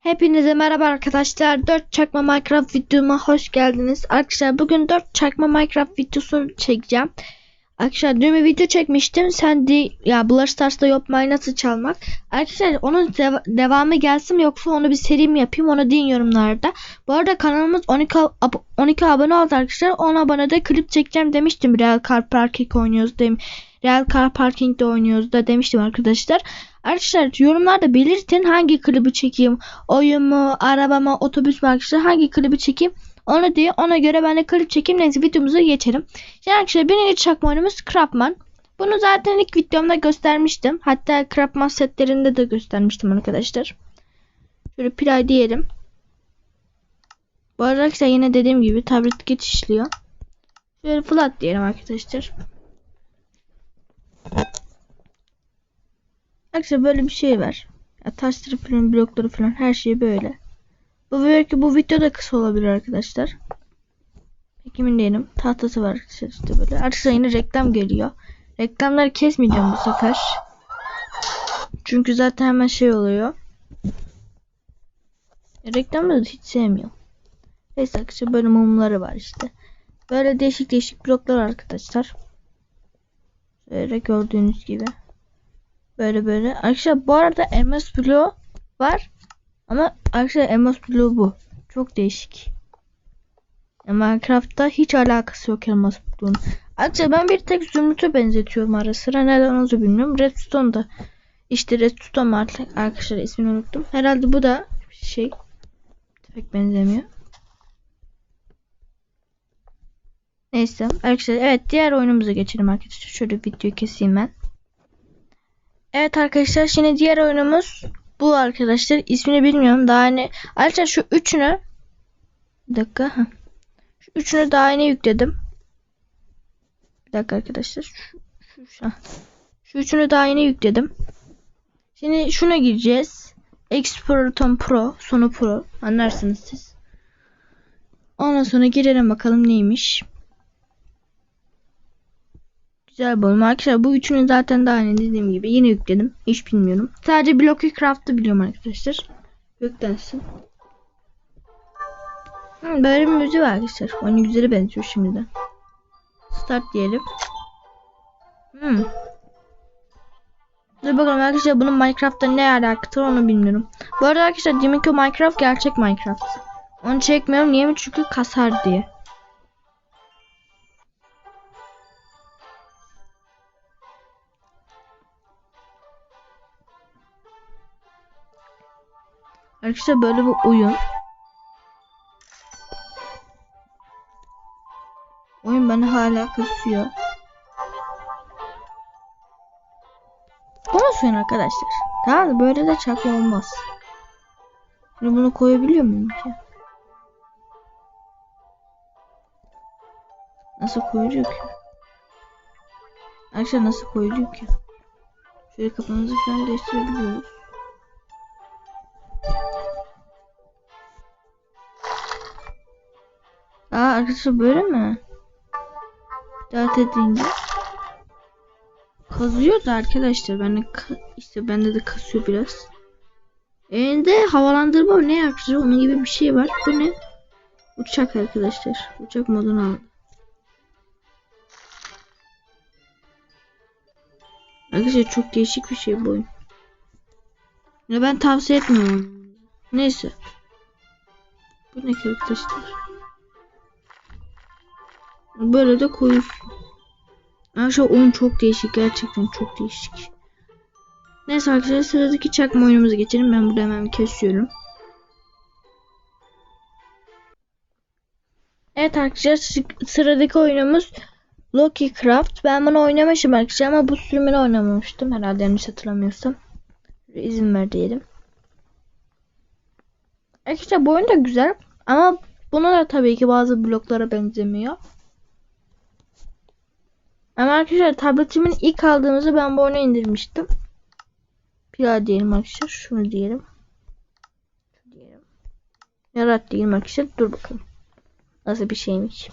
Hepinize merhaba arkadaşlar. 4 çakma Minecraft videoma hoş geldiniz. Arkadaşlar bugün 4 çakma Minecraft videosu çekeceğim. Arkadaşlar dün bir video çekmiştim. Sen de ya Brawl Stars'ta yok nasıl çalmak. Arkadaşlar onun dev- devamı gelsin yoksa onu bir seri mi yapayım onu deyin yorumlarda. Bu arada kanalımız 12, ab- 12 abone oldu arkadaşlar. 10 abonede klip çekeceğim demiştim. Real Car Parking oynuyoruz dem Real Car Parking'de oynuyoruz da demiştim arkadaşlar. Arkadaşlar yorumlarda belirtin hangi klibi çekeyim. Oyun mu, araba mı, otobüs mü arkadaşlar hangi klibi çekeyim. Onu diye ona göre ben de klip çekeyim. Neyse videomuza geçelim. Şimdi arkadaşlar birinci çakma oyunumuz Crafman. Bunu zaten ilk videomda göstermiştim. Hatta Crafman setlerinde de göstermiştim arkadaşlar. Şöyle play diyelim. Bu arada yine dediğim gibi tablet geçişliyor. Şöyle flat diyelim arkadaşlar. Arkadaşlar böyle bir şey var. Ya taşları falan blokları falan her şey böyle. Bu belki bu video da kısa olabilir arkadaşlar. Peki emin değilim. Tahtası var arkadaşlar işte böyle. Arkadaşlar yine reklam geliyor. Reklamları kesmeyeceğim bu sefer. Çünkü zaten hemen şey oluyor. Reklamları da hiç sevmiyorum. Neyse arkadaşlar böyle mumları var işte. Böyle değişik değişik bloklar arkadaşlar. Böyle gördüğünüz gibi. Böyle böyle. Arkadaşlar bu arada elmas bloğu var. Ama arkadaşlar elmas bloğu bu. Çok değişik. Minecraft'ta hiç alakası yok elmas bloğun. Arkadaşlar ben bir tek zümrüt'e benzetiyorum ara sıra. Neden onu bilmiyorum. Redstone da. İşte Redstone artık arkadaşlar ismini unuttum. Herhalde bu da şey. Pek benzemiyor. Neyse arkadaşlar evet diğer oyunumuza geçelim arkadaşlar. Şöyle videoyu keseyim ben. Evet arkadaşlar şimdi diğer oyunumuz bu arkadaşlar. İsmini bilmiyorum. Daha hani arkadaşlar şu üçünü bir dakika. Şu üçünü daha yeni yükledim. Bir dakika arkadaşlar. Şu, şu, şu, şu üçünü daha yeni yükledim. Şimdi şuna gireceğiz. Exploraton Pro. Sonu Pro. Anlarsınız siz. Ondan sonra girelim bakalım neymiş. Güzel bölüm arkadaşlar. Bu üçünü zaten daha önce dediğim gibi yine yükledim. Hiç bilmiyorum. Sadece Blocky Craft'ı biliyorum arkadaşlar. Yüklensin. Hı, böyle bir müziği var arkadaşlar. Oyun güzeli benziyor şimdiden. Start diyelim. Hmm. Dur bakalım arkadaşlar bunun Minecraft'ta ne alakası onu bilmiyorum. Bu arada arkadaşlar demek ki Minecraft gerçek Minecraft. Onu çekmiyorum niye mi? Çünkü kasar diye. Arkadaşlar böyle bir oyun. Oyun beni hala kasıyor. Bu nasıl oyun arkadaşlar? Tamam da böyle de çakma olmaz. Şimdi bunu koyabiliyor muyum ki? Nasıl koyuluyor ki? Arkadaşlar nasıl koyuluyor ki? Şöyle kafanızı falan değiştirebiliyoruz. Aa arkadaşlar böyle mi? Dert edince. Kazıyor da arkadaşlar. Ben de işte bende de kasıyor biraz. Elinde havalandırma ne yapacak? Onun gibi bir şey var. Bu ne? Uçak arkadaşlar. Uçak modunu aldı. Arkadaşlar çok değişik bir şey bu oyun. Ya ben tavsiye etmiyorum. Neyse. Bu ne ki arkadaşlar? Böyle de koyuyorsun. Arkadaşlar oyun çok değişik. Gerçekten çok değişik. Neyse arkadaşlar sıradaki çakma oyunumuza geçelim. Ben burada hemen kesiyorum. Evet arkadaşlar sıradaki oyunumuz Loki Craft. Ben bunu oynamışım arkadaşlar ama bu sürümünü oynamamıştım. Herhalde yanlış hatırlamıyorsam. İzin ver diyelim. Arkadaşlar bu oyun da güzel. Ama buna da tabii ki bazı bloklara benzemiyor. Ama arkadaşlar tabletimin ilk aldığımızda ben bu oyunu indirmiştim. Pila diyelim arkadaşlar. Şunu diyelim. Diyelim. Yarat diyelim arkadaşlar. Dur bakalım. Nasıl bir şeymiş.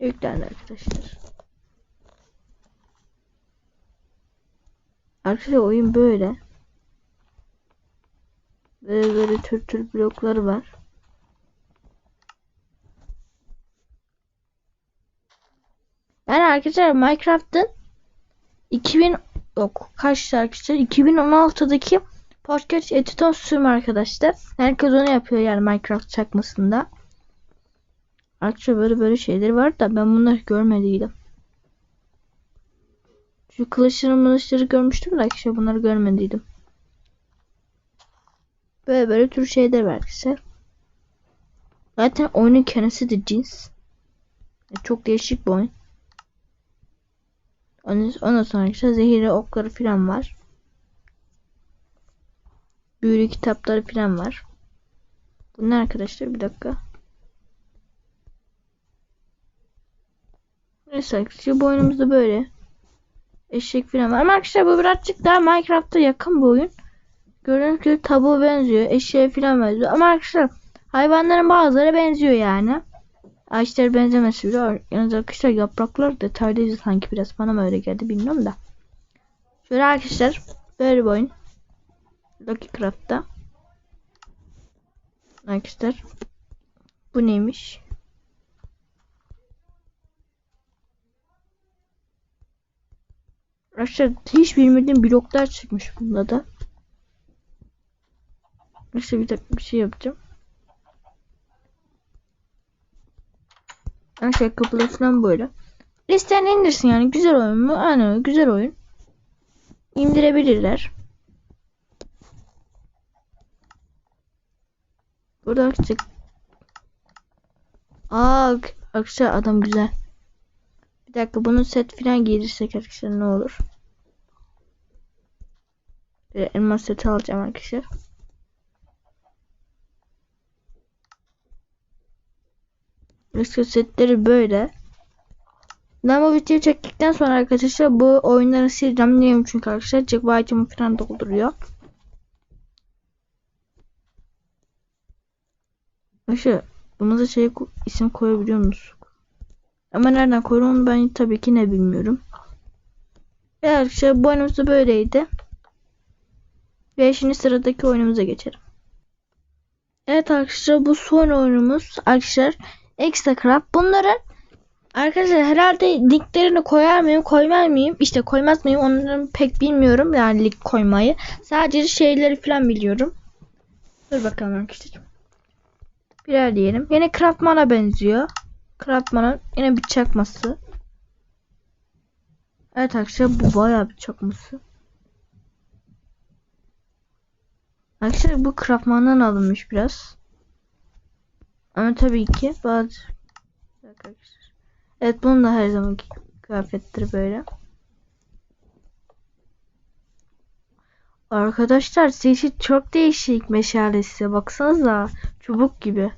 Yüklendi arkadaşlar. Arkadaşlar oyun böyle. Böyle böyle tür tür blokları var. Yani arkadaşlar Minecraft'ın 2000 yok kaç arkadaşlar 2016'daki podcast editon sürüm arkadaşlar. Herkes onu yapıyor yani Minecraft çakmasında. Arkadaşlar böyle böyle şeyler var da ben bunları görmediydim. Şu kılıçları mılıçları görmüştüm de arkadaşlar bunları görmediydim. Böyle böyle tür şeyler var arkadaşlar. Zaten oyunun kendisi de cins. Çok değişik bir oyun. Ondan sonra arkadaşlar zehirli okları falan var. Büyülü kitapları falan var. Bunlar arkadaşlar bir dakika. Neyse arkadaşlar bu oyunumuzda böyle. Eşek falan var. Ama arkadaşlar bu birazcık daha Minecraft'a yakın bir oyun. Gördüğünüz gibi tavuğa benziyor. Eşeğe falan benziyor. Ama arkadaşlar hayvanların bazıları benziyor yani. Ağaçlar benzemesi bile. Yalnız arkadaşlar yapraklar detaylıydı sanki biraz. Bana mı öyle geldi bilmiyorum da. Şöyle arkadaşlar böyle bir oyun. Lucky Craft'ta. Arkadaşlar. Bu neymiş? Arkadaşlar hiç bilmediğim bloklar çıkmış bunda da. İşte bir dakika bir şey yapacağım. Arkadaşlar kapıları falan böyle. Listen indirsin yani güzel oyun mu? Aynen güzel oyun. İndirebilirler. Burada arkadaşlar. Aa arkadaşlar adam güzel. Bir dakika bunu set falan giydirirsek arkadaşlar ne olur? Böyle elmas seti alacağım arkadaşlar. Risk setleri böyle. Ben bu videoyu çektikten sonra arkadaşlar bu oyunları sileceğim. Niyeyim çünkü arkadaşlar Jackpot'ımı falan dolduruyor. Buna da şey isim koyabiliyor musunuz? Ama nereden koyuyorum ben tabii ki ne bilmiyorum. Evet arkadaşlar bu oyunumuz böyleydi. Ve şimdi sıradaki oyunumuza geçelim. Evet arkadaşlar bu son oyunumuz arkadaşlar Extra Craft. Bunların arkadaşlar herhalde linklerini koyar mıyım koymaz mıyım? İşte koymaz mıyım onları pek bilmiyorum yani link koymayı. Sadece şeyleri falan biliyorum. Dur bakalım arkadaşlar. Birer diyelim. Yine Craftman'a benziyor. Craftman'ın yine bir çakması. Evet arkadaşlar bu bayağı bir çakması. Arkadaşlar bu Craftman'dan alınmış biraz. Ama tabii ki bazı Evet bunun da her zamanki kıyafetleri böyle. Arkadaşlar sesi çok değişik meşalesi. Baksanıza çubuk gibi.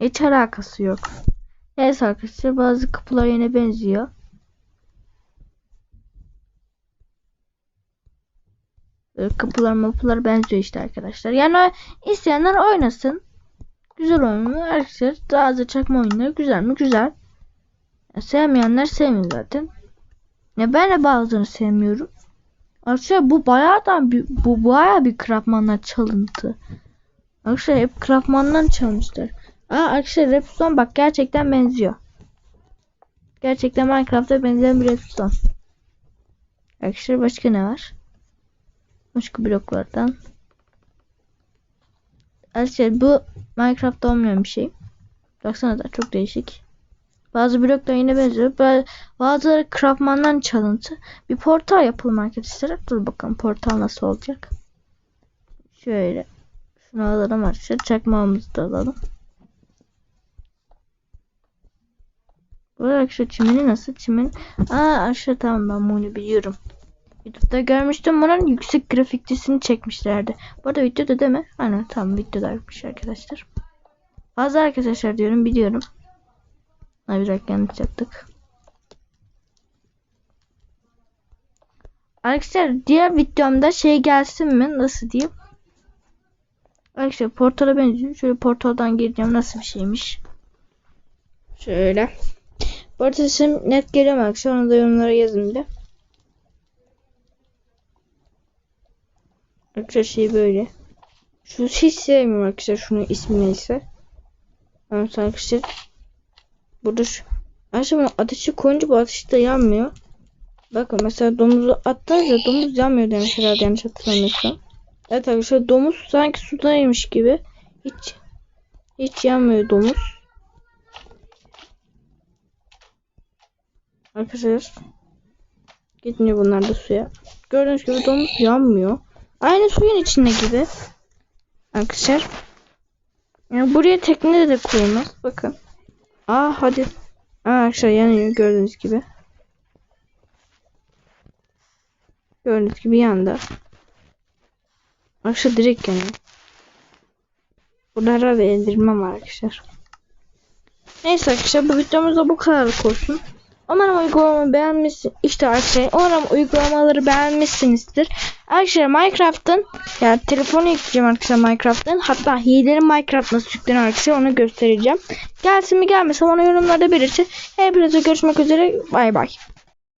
Hiç alakası yok. Neyse arkadaşlar bazı kapılar yine benziyor. Böyle kapılar mapılar benziyor işte arkadaşlar. Yani isteyenler oynasın. Güzel oyun mu? Arkadaşlar az çakma oyunları güzel mi? Güzel. Ya, sevmeyenler sevmiyor zaten. Ya ben de bazılarını sevmiyorum. Arkadaşlar bu bayağı da bir, bu bayağı bir Craftman'dan çalıntı. Arkadaşlar hep Craftman'dan çalmışlar. Aa arkadaşlar Redstone bak gerçekten benziyor. Gerçekten Minecraft'a benzeyen bir Redstone. Arkadaşlar başka ne var? Başka bloklardan. Arkadaşlar bu Minecraft'ta olmayan bir şey. Baksana da çok değişik. Bazı bloklar yine benziyor. Bazıları Craftman'dan çalıntı. Bir portal yapalım arkadaşlar. Dur bakalım portal nasıl olacak. Şöyle. Şunu alalım arkadaşlar. Çakmağımızı da alalım. Bu arkadaşlar çimeni nasıl? Çimen. Aa aşağı tamam ben bunu biliyorum. YouTube'da görmüştüm bunun yüksek grafikçisini çekmişlerdi. Bu arada videoda değil mi? Aynen tamam videodaymış arkadaşlar. Fazla arkadaşlar diyorum biliyorum. Ha biraz yanlış yaptık. Arkadaşlar diğer videomda şey gelsin mi? Nasıl diyeyim? Arkadaşlar portala benziyor. Şöyle portaldan gireceğim. Nasıl bir şeymiş? Şöyle. Bu arada sesim net geliyor mu arkadaşlar? Onu da yorumlara yazın bir Arkadaşlar şey böyle. Şu hiç sevmiyorum arkadaşlar. Şunun ismi neyse. Evet arkadaşlar. Burada şu. Arkadaşlar bunu ateşi koyunca bu ateş de yanmıyor. Bakın mesela domuzu attığınızda domuz yanmıyor demiş herhalde yanlış hatırlamıyorsam. Evet arkadaşlar domuz sanki sudaymış gibi. Hiç hiç yanmıyor domuz. Arkadaşlar gitmiyor bunlar da suya. Gördüğünüz gibi domuz yanmıyor. Aynı suyun içinde gibi. Arkadaşlar. Yani buraya tekne de koyulmaz. Bakın. Aa hadi. Aa arkadaşlar yanıyor gördüğünüz gibi. Gördüğünüz gibi yandı. Arkadaşlar direkt yanıyor. Burada herhalde indirmem var arkadaşlar. Neyse arkadaşlar bu videomuzda bu kadarlık olsun. Umarım uygulamamı beğenmişsin. İşte arkadaşlar umarım uygulamaları beğenmişsinizdir. Arkadaşlar Minecraft'ın yani telefonu yükleyeceğim arkadaşlar Minecraft'ın. Hatta hileli Minecraft nasıl yükleniyor arkadaşlar onu göstereceğim. Gelsin mi gelmesin onu yorumlarda belirtin. Hepinize görüşmek üzere. Bay bay.